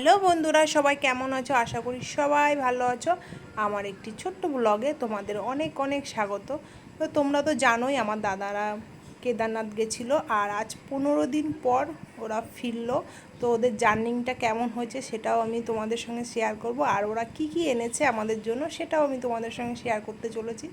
Hello বন্ধুরা, সবাই কেমন আছো? আশা করি সবাই ভালো আছো। আমার একটি ছোট্ট ব্লগে তোমাদের অনেক অনেক স্বাগত। তো তোমরা তো জানোই, আমার দাদারা কেদারনাথ গেছিল আর আজ পনেরো দিন পর ওরা ফিরলো। তো ওদের জার্নিংটা কেমন হয়েছে সেটাও আমি তোমাদের সঙ্গে শেয়ার করব। আর ওরা কি কি এনেছে আমাদের জন্য সেটাও আমি তোমাদের সঙ্গে শেয়ার করতে চলেছি।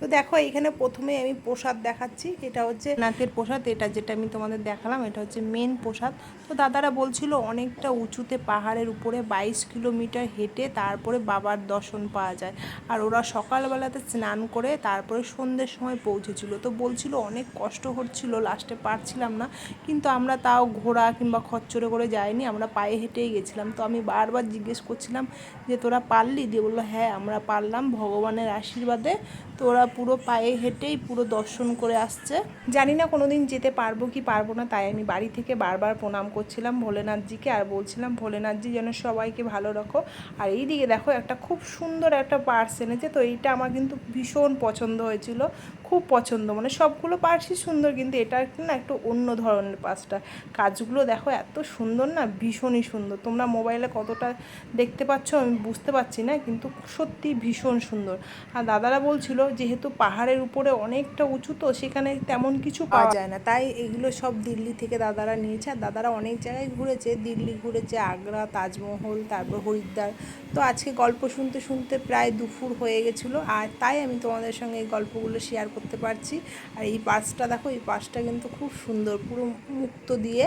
তো দেখো, এখানে প্রথমে আমি প্রসাদ দেখাচ্ছি। এটা হচ্ছে নাকের প্রসাদ, এটা যেটা আমি তোমাদের দেখালাম, এটা হচ্ছে মেন প্রসাদ। তো দাদারা বলছিল, অনেকটা উঁচুতে পাহাড়ের উপরে বাইশ কিলোমিটার হেঁটে তারপরে বাবার দর্শন পাওয়া যায়। আর ওরা সকালবেলাতে স্নান করে তারপরে সন্ধ্যের সময় পৌঁছেছিল। তো বলছিল, অনেক কষ্ট হচ্ছিল লাস্টে পারছিলাম না। কিন্তু আমরা তাও ঘোড়া কিংবা খচ্চরে করে যাইনি আমরা পায়ে হেঁটেই গেছিলাম। তো আমি বারবার জিজ্ঞেস করছিলাম যে, তোরা পারলি? দিয়ে বলল হ্যাঁ আমরা পারলাম ভগবানের আশীর্বাদে। তো ওরা পুরো পায়ে হেঁটেই পুরো দর্শন করে আসছে। জানি না কোনো দিন যেতে পারব কি পারব না, তাই আমি বাড়ি থেকে বারবার প্রণাম করছিলাম ভোলেনাথজিকে আর বলছিলাম, ভোলেনাথজি যেন সবাইকে ভালো রাখো। আর এই দিকে দেখো, একটা খুব সুন্দর একটা পার্স এনেছে। তো এইটা আমার কিন্তু ভীষণ পছন্দ হয়েছিল, খুব পছন্দ। মানে সবগুলো পার্সই সুন্দর, কিন্তু এটা না একটু অন্য ধরনের পার্সটা। কাজগুলো দেখো এত সুন্দর না? ভীষণই সুন্দর। তোমরা মোবাইলে কতটা দেখতে পাচ্ছ আমি বুঝতে পারছি না কিন্তু সত্যি ভীষণ সুন্দর। আর দাদারা বলছিল যেহেতু পাহাড়ের উপরে অনেকটা উঁচু তো সেখানে তেমন কিছু পাওয়া যায় না। তাই এগুলো সব দিল্লি থেকে দাদারা নিয়েছে। আর দাদারা অনেক জায়গায় ঘুরেছে। দিল্লি ঘুরেছে আগ্রা তাজমহল তারপর হরিদ্বার। তো আজকে গল্প শুনতে শুনতে প্রায় দুপুর হয়ে গেছিল। আর তাই আমি তোমাদের সঙ্গে এই গল্পগুলো শেয়ার করতে পারছি। আর এই পার্সটা দেখো এই পার্সটা কিন্তু খুব সুন্দর। পুরো মুক্ত দিয়ে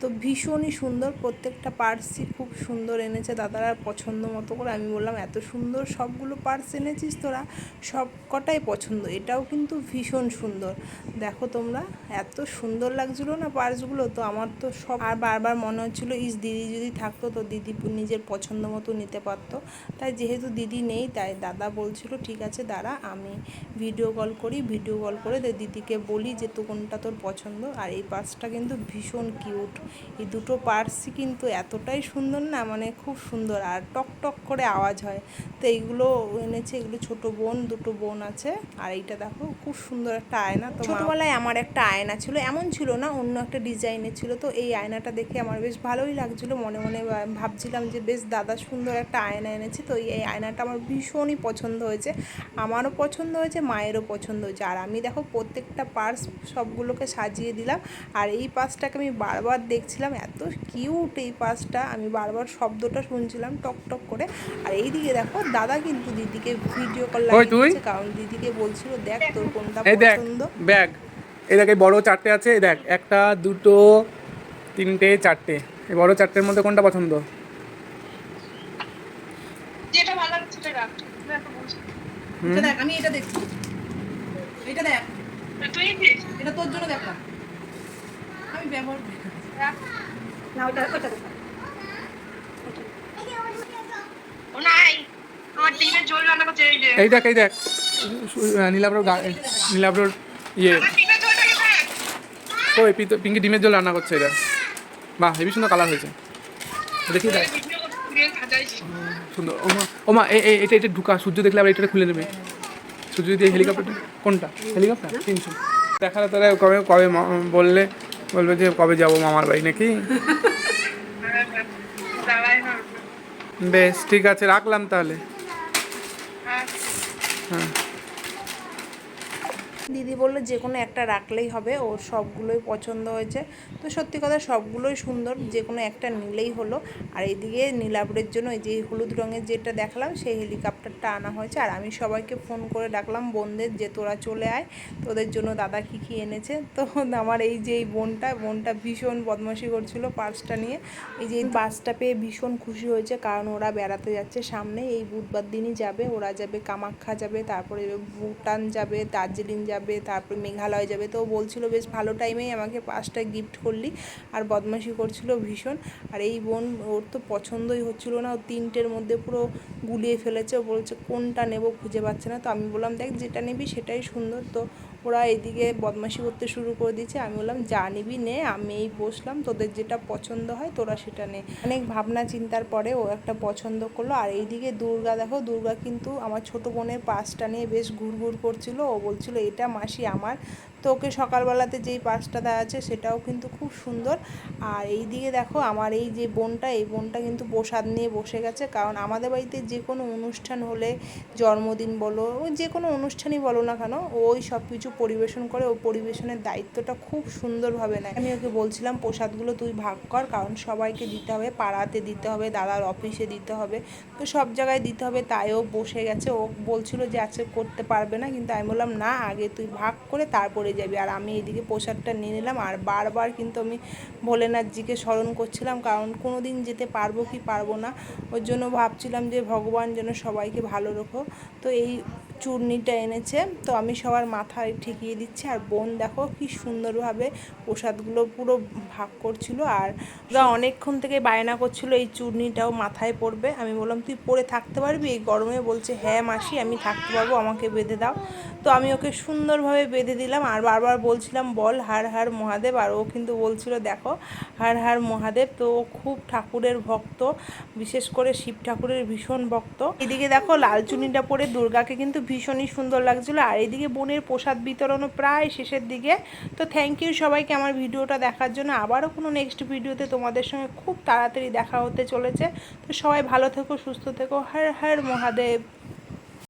তো ভীষণই সুন্দর। প্রত্যেকটা পার্সই খুব সুন্দর এনেছে। দাদারা পছন্দ মতো করে আমি বললাম, এত সুন্দর সবগুলো পার্স এনেছিস তোরা? সব কটাই পছন্দ। এটাও কিন্তু ভীষণ সুন্দর। দেখো তোমরা, এত সুন্দর লাগছিল না পার্সগুলো? তো আমার তো সব আর বারবার মনে হচ্ছিল, ইস, দিদি যদি থাকতো তো দিদি নিজের পছন্দ মতো নিতে পারতো। তাই যেহেতু দিদি নেই, তাই দাদা বলছিল, ঠিক আছে, দাঁড়া, আমি ভিডিও কল করি ভিডিও কল করে দিদিকে বলি যে, তো কোনটা তোর পছন্দ? আর এই পার্সটা কিন্তু ভীষণ কিউট এই দুটো পার্সই কিন্তু এতটাই সুন্দর না মানে খুব সুন্দর আর টক টক করে আওয়াজ হয়। তো এইগুলো এনেছে, এগুলো ছোট বোন, দুটো বোন আছে। আর এইটা দেখো, খুব সুন্দর একটা আয়না। তো ছোটোবেলায় আমার একটা আয়না ছিল, এমন ছিল না, অন্য একটা ডিজাইনের ছিল। তো এই আয়নাটা দেখে আমার বেশ ভালোই লাগছিল। মনে মনে ভাবছিলাম যে বেশ দাদা সুন্দর একটা আয়না এনেছে। তো এই আয়নাটা আমার ভীষণই পছন্দ হয়েছে। আমারও পছন্দ হয়েছে, মায়েরও পছন্দ হয়েছে। আর আমি দেখো, প্রত্যেকটা পার্স সবগুলোকে সাজিয়ে দিলাম। আর এই পার্সটাকে আমি বারবার দেখছিলাম এত কিউট এই পার্সটা আমি বারবার শব্দটা শুনছিলাম টক টক করে। আর এইদিকে দেখো দাদা কিন্তু দিদিকে ভিডিও কল লাগিয়েছে কারণ দিদিকে বলছিল দেখ তোর কোনটা এই দেখ পছন্দ? ব্যাগ। এই দেখ এই বড় চারটে আছে এই দেখ একটা দুটো তিনটে চারটে। এই বড় চারটের মধ্যে কোনটা পছন্দ? যেটা ভালো লাগছে সেটা রাখ। দেখ আমি এটা দেখছি। এটা দেখ। তুই এটা তোর জন্য দেখলাম আমি ব্যবহার করি। না। রাখ না ওটা ওটা দেখ। ও নাই আমার ডিমের ঝোল রান্না করছে এই দেখ এই দেখ। নীলাব্রোর গা নীলাব্রোর ইয়ে। ওই পিঙ্কি ডিমের জল রান্না করছে এটা। বাহ হেবি সুন্দর কালার হয়েছে। দেখি দেখ। সুন্দর। ওমা ওমা এটা এটা ঢুকা। সূর্য দেখলে আবার এটা খুলে নেবে। সূর্য যদি হেলিকপ্টারটা কোনটা? হেলিকপ্টার? তিনশো। দেখালে তাহলে কবে কবে বললে বলবে যে কবে যাব মামার বাড়ি নাকি? বেশ ঠিক আছে রাখলাম তাহলে। হ্যাঁ। দিদি বলল যে কোনো একটা রাখলেই হবে, ওর সবগুলোই পছন্দ হয়েছে। তো সত্যি কথা সবগুলোই সুন্দর, যে কোনো একটা নিলেই হলো। আর এইদিকে নীলাবরের জন্য এই যে হলুদ রঙের যেটা দেখলাম, সেই হেলিকপ্টারটা আনা হয়েছে। আর আমি সবাইকে ফোন করে ডাকলাম, বোনদের যে তোরা চলে আয়, তোদের জন্য দাদা কী কী এনেছে। তো আমার এই যে এই বোনটা বোনটা ভীষণ বদমাশি করছিল পার্সটা নিয়ে। এই যে পার্সটা পেয়ে ভীষণ খুশি হয়েছে, কারণ ওরা বেড়াতে যাচ্ছে সামনে। এই বুধবার দিনই যাবে, ওরা যাবে কামাখ্যা যাবে, তারপরে ভুটান যাবে, দার্জিলিং যাবে। তারপরে মেঘালয় যাবে। তো বলছিল, বেশ ভালো টাইমেই আমাকে পাঁচটা গিফট করলি। আর বদমাশি করছিল ভীষণ। আর এই বোন, ওর তো পছন্দই হচ্ছিল না। ও তিনটের মধ্যে পুরো গুলিয়ে ফেলেছে। ও বলছে, কোনটা নেব খুঁজে পাচ্ছে না। তো আমি বললাম, দেখ, যেটা নেবি সেটাই সুন্দর। তো ওরা এদিকে বদমাশি করতে শুরু করে দিয়েছে। আমি বললাম, যা নিবি নে আমি এই বসলাম, তোদের যেটা পছন্দ হয় তোরা সেটা নে। অনেক ভাবনা চিন্তার পরে ও একটা পছন্দ করল। আর এইদিকে দুর্গা, দেখো, দুর্গা কিন্তু আমার ছোট বোনের পাশটা নিয়ে বেশ ঘুরঘুর করছিল। ও বলছিল, এটা মাসি আমার। তো ওকে সকালবেলাতে যেই পাঁচটা দেওয়া আছে সেটাও কিন্তু খুব সুন্দর। আর এই দিকে দেখো, আমার এই যে বোনটা, এই বোনটা কিন্তু প্রসাদ নিয়ে বসে গেছে। কারণ আমাদের বাড়িতে যে কোনো অনুষ্ঠান হলে, জন্মদিন বলো যে কোনো অনুষ্ঠানই বলো না কেন, ওই সব কিছু পরিবেশন করে ও পরিবেশনের দায়িত্বটা খুব সুন্দরভাবে নেয়। আমি ওকে বলছিলাম প্রসাদগুলো তুই ভাগ কর, কারণ সবাইকে দিতে হবে, পাড়াতে দিতে হবে, দাদার অফিসে দিতে হবে, তো সব জায়গায় দিতে হবে। তাই ও বসে গেছে। ও বলছিল যে আজকে করতে পারবে না। কিন্তু আমি বললাম, না, আগে তুই ভাগ করে তারপরে যাবি। আর আমি এদিকে প্রসাদটা নিয়ে নিলাম। আর বারবার কিন্তু আমি ভোলেনাথজিকে স্মরণ করছিলাম, কারণ কোনো দিন যেতে পারব কি পারব না। ওর জন্য ভাবছিলাম যে, ভগবান যেন সবাইকে ভালো রাখো। তো এই চূর্ণিটা এনেছে, তো আমি সবার মাথায় ঠেকিয়ে দিচ্ছি। আর বোন দেখো কি সুন্দরভাবে প্রসাদগুলো পুরো ভাগ করছিল আর ওরা অনেকক্ষণ থেকে বায়না করছিল এই চূর্ণিটাও মাথায় পড়বে। আমি বললাম, তুই পরে থাকতে পারবি? এই গরমে বলছে হ্যাঁ মাসি, আমি থাকতে পারব, আমাকে বেঁধে দাও। তো আমি ওকে সুন্দরভাবে বেঁধে দিলাম আর বারবার বলছিলাম, বল, হার হার মহাদেব। আর ও কিন্তু বলছিল, দেখো, হার হার মহাদেব। তো ও খুব ঠাকুরের ভক্ত, বিশেষ করে শিব ঠাকুরের ভীষণ ভক্ত। এদিকে দেখো লাল চুনিটা পরে দুর্গাকে কিন্তু ভীষণই সুন্দর লাগছিল। আর এদিকে বোনের প্রসাদ বিতরণও প্রায় শেষের দিকে। তো থ্যাংক ইউ সবাইকে আমার ভিডিওটা দেখার জন্য। আবারও কোনো নেক্সট ভিডিওতে তোমাদের সঙ্গে খুব তাড়াতাড়ি দেখা হতে চলেছে। তো সবাই ভালো থেকো, সুস্থ থেকো। হর হর মহাদেব।